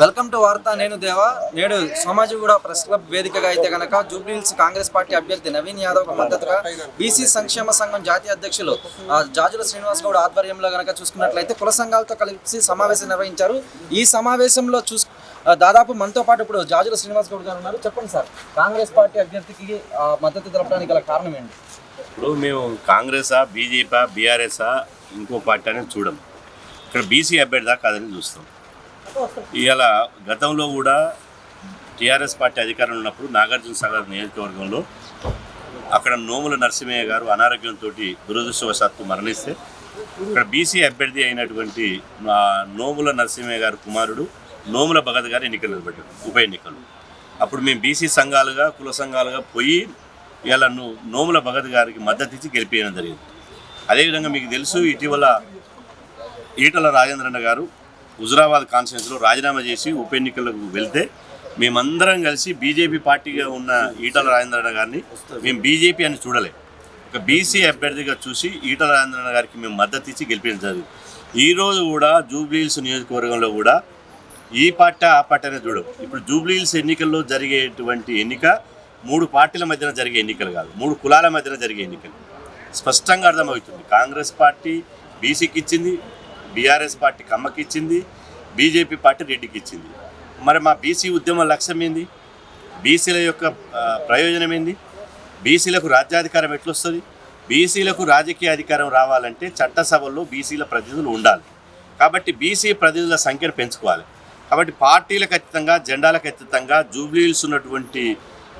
Welcome to వార్త నేను దేవా. నేడు సోమాజిగూడ ప్రెస్ క్లబ్ వేదికగా అయితే కనుక జూబ్లీహిల్స్ కాంగ్రెస్ పార్టీ అభ్యర్థి నవీన్ యాదవ్ మద్దతుగా బీసీ సంక్షేమ సంఘం జాతీయ అధ్యక్షులు ఆ, జాజుల శ్రీనివాస్ గౌడ్ ఆధ్వర్యంలో కనుక చూసుకున్నట్లయితే కుల సంఘాలతో కలిసి సమావేశం నిర్వహించారు. ఈ సమావేశంలో చూస్ దాదాపు మనతో పాటు ఇప్పుడు జాజుల శ్రీనివాస్ గౌడ్ గారు ఉన్నారు. చెప్పండి సార్ కాంగ్రెస్ పార్టీ అభ్యర్థికి మద్దతు తెలపడానికి గల కారణం ఏంటి? ఇప్పుడు మేము కాంగ్రెసా బీజేపీ బీఆర్ఎస్ఆ ఇంకో పార్టీ అనేది చూడము. ఇక్కడ బీసీ అభ్యర్థి దాకా కాదని చూస్తాం. ఇవాళ గతంలో కూడా టీఆర్ఎస్ పార్టీ అధికారంలో ఉన్నప్పుడు నాగార్జున సాగర్ నియోజకవర్గంలో అక్కడ నోముల నరసింహయ్య గారు అనారోగ్యంతో దురదృష్టవశాత్తు మరణిస్తే ఇక్కడ బీసీ అభ్యర్థి అయినటువంటి నోముల నరసింహయ్య గారు కుమారుడు నోముల భగత్ గారు ఎన్నికలు నిలబడ్డారు ఉప ఎన్నికలు అప్పుడు మేము బీసీ సంఘాలుగా కుల సంఘాలుగా పోయి ఇలా నోముల భగత్ గారికి మద్దతు ఇచ్చి గెలిపేయడం జరిగింది. అదేవిధంగా మీకు తెలుసు ఇటీవల ఈటల రాజేంద్రన్న గారు హుజురాబాద్ కాన్స్టిట్యున్సీలో రాజీనామా చేసి ఉప ఎన్నికలకు వెళ్తే మేమందరం కలిసి బీజేపీ పార్టీగా ఉన్న ఈటల రాజేంద్రన్న గారిని మేము బీజేపీ అని చూడలే. ఒక బీసీ అభ్యర్థిగా చూసి ఈటల రాజేంద్రన్న గారికి మేము మద్దతు ఇచ్చి గెలిపించడం ఈరోజు కూడా జూబ్లీహిల్స్ నియోజకవర్గంలో కూడా ఈ పార్టీ ఆ పార్టీ అనేది చూడవు ఇప్పుడు జూబ్లీహిల్స్ ఎన్నికల్లో జరిగేటువంటి ఎన్నిక మూడు పార్టీల మధ్యన జరిగే ఎన్నికలు కాదు మూడు కులాల మధ్యన జరిగే ఎన్నికలు. స్పష్టంగా అర్థమవుతుంది. కాంగ్రెస్ పార్టీ బీసీకి ఇచ్చింది బీఆర్ఎస్ పార్టీ కమ్మకి ఇచ్చింది బీజేపీ పార్టీ రెడ్డికి ఇచ్చింది మరి మా బీసీ ఉద్యమ లక్ష్యం ఏంది? బీసీల యొక్క ప్రయోజనం ఏంది? బీసీలకు రాజ్యాధికారం ఎట్లొస్తుంది? బీసీలకు రాజకీయ అధికారం రావాలంటే చట్టసభల్లో బీసీల ప్రతినిధులు ఉండాలి. కాబట్టి బీసీ ప్రతినిధుల సంఖ్యను పెంచుకోవాలి. కాబట్టి పార్టీలకు అతీతంగా జెండాలకు అతీతంగా జూబ్లీల్స్ ఉన్నటువంటి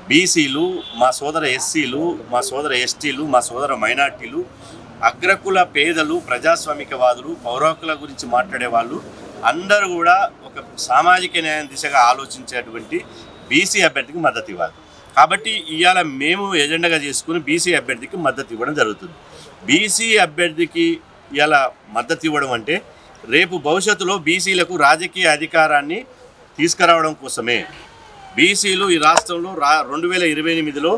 బీసీలు మా సోదర ఎస్సీలు మా సోదర ఎస్టీలు మా సోదర మైనార్టీలు అగ్రకుల పేదలు ప్రజాస్వామికవాదులు పౌరకుల గురించి మాట్లాడే వాళ్ళు అందరూ కూడా ఒక సామాజిక న్యాయం దిశగా ఆలోచించేటువంటి బీసీ అభ్యర్థికి మద్దతు ఇవ్వాలి. కాబట్టి ఇవాళ మేము ఎజెండాగా చేసుకుని బీసీ అభ్యర్థికి మద్దతు ఇవ్వడం జరుగుతుంది. బీసీ అభ్యర్థికి ఇలా మద్దతు ఇవ్వడం అంటే రేపు భవిష్యత్తులో బీసీలకు రాజకీయ అధికారాన్ని తీసుకురావడం కోసమే. బీసీలు ఈ రాష్ట్రంలో రా రెండు వేల ఇరవై ఎనిమిదిలో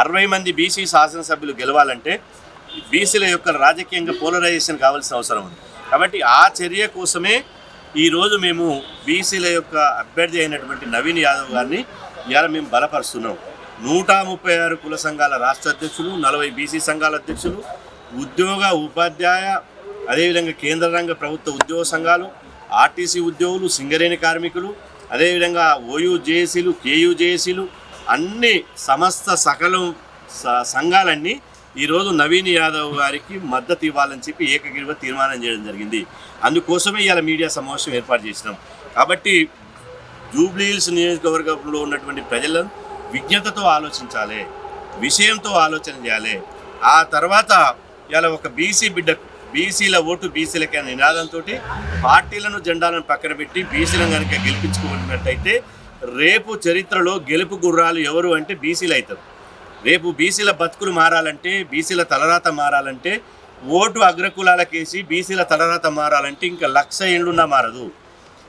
అరవై మంది బీసీ శాసనసభ్యులు గెలవాలంటే బీసీల యొక్క రాజకీయంగా పోలరైజేషన్ కావాల్సిన అవసరం ఉంది. కాబట్టి ఆ చర్య కోసమే ఈరోజు మేము బీసీల యొక్క అభ్యర్థి అయినటువంటి నవీన్ యాదవ్ గారిని ఇవాళ మేము బలపరుస్తున్నాం. నూట ముప్పై ఆరు కుల సంఘాల రాష్ట్ర అధ్యక్షులు నలభై బీసీ సంఘాల అధ్యక్షులు ఉద్యోగ ఉపాధ్యాయ అదేవిధంగా కేంద్ర రంగ ప్రభుత్వ ఉద్యోగ సంఘాలు ఆర్టీసీ ఉద్యోగులు సింగరేణి కార్మికులు అదేవిధంగా ఓయూ జేఏసీలు కేయూ జేఏసీలు అన్ని సమస్త సకలం సంఘాలన్నీ ఈరోజు నవీన్ యాదవ్ గారికి మద్దతు ఇవ్వాలని చెప్పి ఏకగ్రీవ తీర్మానం చేయడం జరిగింది. అందుకోసమే ఇవాళ మీడియా సమావేశం ఏర్పాటు చేసినాం. కాబట్టి జూబ్లీహిల్స్ నియోజకవర్గంలో ఉన్నటువంటి ప్రజలను విజ్ఞతతో ఆలోచించాలి విషయంతో ఆలోచన చేయాలి. ఆ తర్వాత ఇలా ఒక బీసీ బిడ్డ బీసీల ఓటు బీసీలకి నినాదంతో పార్టీలను జెండాలను పక్కన పెట్టి బీసీలను కనుక గెలిపించుకున్నట్టయితే రేపు చరిత్రలో గెలుపు గుర్రాలు ఎవరు అంటే బీసీలు అవుతారు. రేపు బీసీల బతుకులు మారాలంటే బీసీల తలరాత మారాలంటే ఓటు అగ్రకులాలకేసి బీసీల తలరాత మారాలంటే ఇంకా లక్ష ఏళ్ళున్నా మారదు.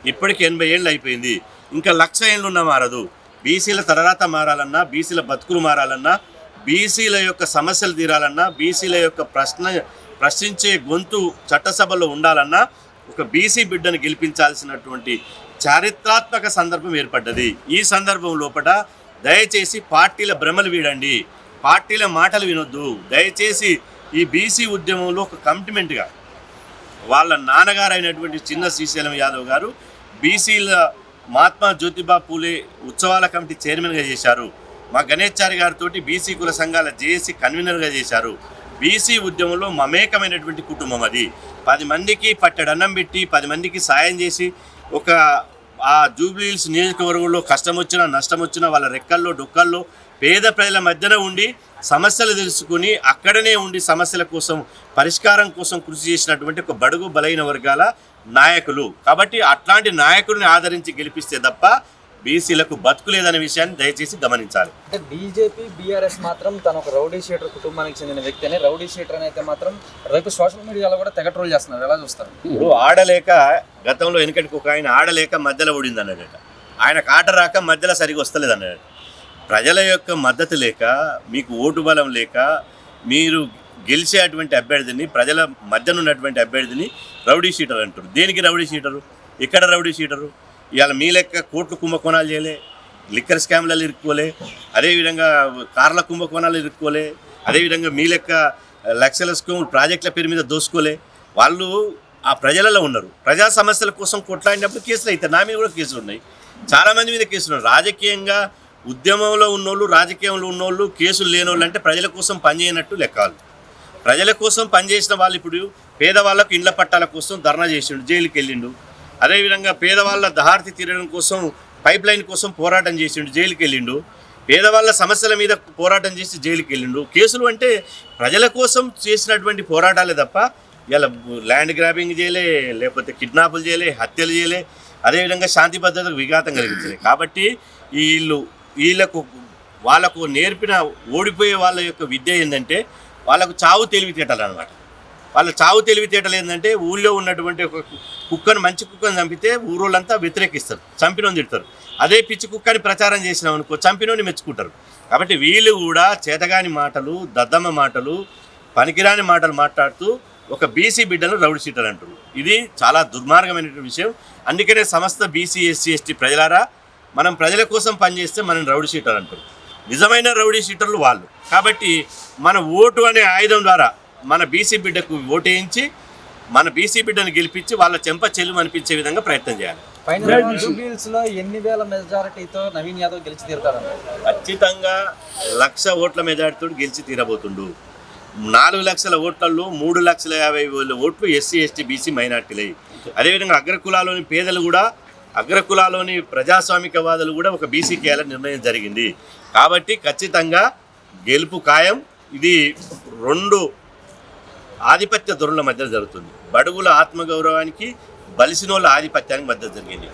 ఇప్పటికి ఎనభై ఏళ్ళు అయిపోయింది. ఇంకా లక్ష ఏళ్ళున్నా మారదు. బీసీల తలరాత మారాలన్నా బీసీల బతుకులు మారాలన్నా బీసీల యొక్క సమస్యలు తీరాలన్నా బీసీల యొక్క ప్రశ్న ప్రశ్నించే గొంతు చట్టసభలో ఉండాలన్నా ఒక బీసీ బిడ్డను గెలిపించాల్సినటువంటి చారిత్రాత్మక సందర్భం ఏర్పడ్డది. ఈ సందర్భం లోపల దయచేసి పార్టీల భ్రమలు వీడండి. పార్టీల మాటలు వినొద్దు. దయచేసి ఈ బీసీ ఉద్యమంలో ఒక కమిట్మెంట్గా వాళ్ళ నాన్నగారు అయినటువంటి చిన్న శ్రీశైలం యాదవ్ గారు బీసీల మహాత్మా జ్యోతిబా పూలే ఉత్సవాల కమిటీ చైర్మన్గా చేశారు. మా గణేశారి గారితో బీసీ కుల సంఘాల జేఏసీ కన్వీనర్గా చేశారు. బీసీ ఉద్యమంలో మమేకమైనటువంటి కుటుంబం అది. పది మందికి పట్టెడన్నం పెట్టి పది మందికి సాయం చేసి ఒక ఆ జూబ్లీహిల్స్ నియోజకవర్గంలో కష్టం వచ్చినా నష్టం వచ్చినా వాళ్ళ రెక్కల్లో డొక్కల్లో పేద ప్రజల మధ్యన ఉండి సమస్యలు తెలుసుకుని అక్కడనే ఉండి సమస్యల కోసం పరిష్కారం కోసం కృషి చేసినటువంటి ఒక బడుగు బలైన వర్గాల నాయకులు. కాబట్టి అట్లాంటి నాయకుడిని ఆదరించి గెలిపిస్తే తప్ప బీసీలకు బతుకు లేదనే విషయాన్ని దయచేసి గమనించాలి. అంటే బీజేపీ బీఆర్ఎస్ మాత్రం తన ఒక రౌడీ షీటర్ కుటుంబానికి చెందిన వ్యక్తి అని రౌడీ షీటర్ అని అయితే మాత్రం రేపు సోషల్ మీడియాలో కూడా తెగ ట్రోల్ చేస్తున్నారు. ఎలా చూస్తారు? ఇప్పుడు ఆడలేక గతంలో వెనకటికి ఒక ఆయన ఆడలేక మధ్యలో ఊడింది అన్నాడట ఆయనకు ఆట రాక మధ్యలో సరిగా వస్తలేదు అన్నాడు ప్రజల యొక్క మద్దతు లేక మీకు ఓటు బలం లేక మీరు గెలిచేటువంటి అభ్యర్థిని ప్రజల మధ్యన ఉన్నటువంటి అభ్యర్థిని రౌడీ షీటర్ అంటారు. దేనికి రౌడీ షీటరు? ఎక్కడ రౌడీ షీటరు? ఇవాళ మీ లెక్క కోట్లు కుంభకోణాలు చేయలే లిక్కర్ స్కామ్లలో ఇరుక్కోలే అదేవిధంగా కార్ల కుంభకోణాలు ఇరుక్కోలే అదేవిధంగా మీ లెక్క లక్షల స్కూమ్ ప్రాజెక్టుల పేరు మీద దోసుకోలే. వాళ్ళు ఆ ప్రజలలో ఉన్నారు. ప్రజా సమస్యల కోసం కొట్లాడినప్పుడు కేసులు అవుతాయి. నా మీద కూడా కేసులు ఉన్నాయి. చాలామంది మీద కేసులు ఉన్నాయి. రాజకీయంగా ఉద్యమంలో ఉన్నోళ్ళు రాజకీయంలో ఉన్నోళ్ళు కేసులు లేనోళ్ళు అంటే ప్రజల కోసం పనిచేయనట్టు లెక్కలు. ప్రజల కోసం పనిచేసిన వాళ్ళు ఇప్పుడు పేదవాళ్ళకు ఇండ్ల పట్టాల కోసం ధర్నా చేసిండు జైలుకి వెళ్ళిండు అదేవిధంగా పేదవాళ్ళ దహార్తి తీరడం కోసం పైప్ లైన్ కోసం పోరాటం చేసిండు జైలుకి వెళ్ళిండు పేదవాళ్ళ సమస్యల మీద పోరాటం చేసి జైలుకి వెళ్ళిండు కేసులు అంటే ప్రజల కోసం చేసినటువంటి పోరాటాలే తప్ప ఇలా ల్యాండ్ గ్రాబింగ్ చేయలే లేకపోతే కిడ్నాపులు చేయలే హత్యలు చేయలే అదేవిధంగా శాంతి భద్రతకు విఘాతం కలిగించలే. కాబట్టి వీళ్ళు వీళ్ళకు వాళ్ళకు నేర్పిన ఓడిపోయే వాళ్ళ యొక్క విద్య ఏంటంటే వాళ్ళకు చావు తెలివితేటలు అనమాట వాళ్ళ చావు తెలివితేటలు ఏంటంటే ఊళ్ళో ఉన్నటువంటి ఒక కుక్కను మంచి కుక్కను చంపితే ఊరోళ్ళంతా వ్యతిరేకిస్తారు చంపినోని తిడతారు. అదే పిచ్చి కుక్కని ప్రచారం చేసినాం అనుకో చంపినోని మెచ్చుకుంటారు. కాబట్టి వీళ్ళు కూడా చేతగాని మాటలు దద్దమ్మ మాటలు పనికిరాని మాటలు మాట్లాడుతూ ఒక బీసీ బిడ్డను రౌడీ షీటర్ అంటారు ఇది చాలా దుర్మార్గమైనటువంటి విషయం. అందుకనే సమస్త బీసీ ఎస్సీ ఎస్టీ ప్రజలారా మనం ప్రజల కోసం పనిచేస్తే మనం రౌడీ షీటర్ అంటారు నిజమైన రౌడీ షీటర్లు వాళ్ళు. కాబట్టి మన ఓటు అనే ఆయుధం ద్వారా మన బీసీ బిడ్డకు ఓటేయించి మన బీసీ బిడ్డను గెలిపించి వాళ్ళ చెంప చెల్లు అనిపించే విధంగా ప్రయత్నం చేయాలి. ఫైనల్ జూబ్లీహిల్స్లో ఎన్ని వేల మెజారిటీతో నవీన్ యాదవ్ గెలిచి తీరుతారన్న ఖచ్చితంగా లక్ష ఓట్ల మెజార్టీతో గెలిచి తీరబోతుండు. నాలుగు లక్షల ఓట్లలో మూడు లక్షల యాభై వేల ఓట్లు ఎస్సీ ఎస్టీ బీసీ మైనార్టీలే. అదేవిధంగా అగ్రకులాలోని పేదలు కూడా అగ్రకులాలోని ప్రజాస్వామికవాదులు కూడా ఒక బీసీకి వేయాలని నిర్ణయం జరిగింది. కాబట్టి ఖచ్చితంగా గెలుపు ఖాయం. ఇది రెండు ఆధిపత్య ధొరుల మధ్య జరుగుతుంది. బడుగుల ఆత్మగౌరవానికి బలిసినోళ్ళ ఆధిపత్యానికి మధ్య జరిగింది.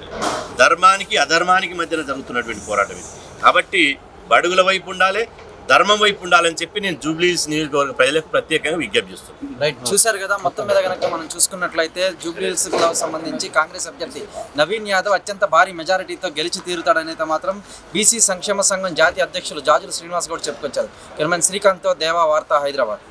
ధర్మానికి అధర్మానికి మధ్యన జరుగుతున్నటువంటి పోరాటం ఇది. కాబట్టి బడుగుల వైపు ఉండాలి ధర్మం వైపు ఉండాలని చెప్పి నేను జూబ్లీస్ నియోజకవర్గ ప్రజలకు ప్రత్యేకంగా విజ్ఞప్తి చేస్తున్నాను రైట్ చూశారు కదా మొత్తం మీద కనుక మనం చూసుకున్నట్లయితే జూబ్లీహిల్స్కు సంబంధించి కాంగ్రెస్ అభ్యర్థి నవీన్ యాదవ్ అత్యంత భారీ మెజారిటీతో గెలిచి తీరుతాడనైతే మాత్రం బీసీ సంక్షేమ సంఘం జాతీయ అధ్యక్షులు జాజుల శ్రీనివాస్ గౌడ్ చెప్పుకొచ్చారు. కెమెరామెన్ శ్రీకాంత్తో దేవా వార్త హైదరాబాద్.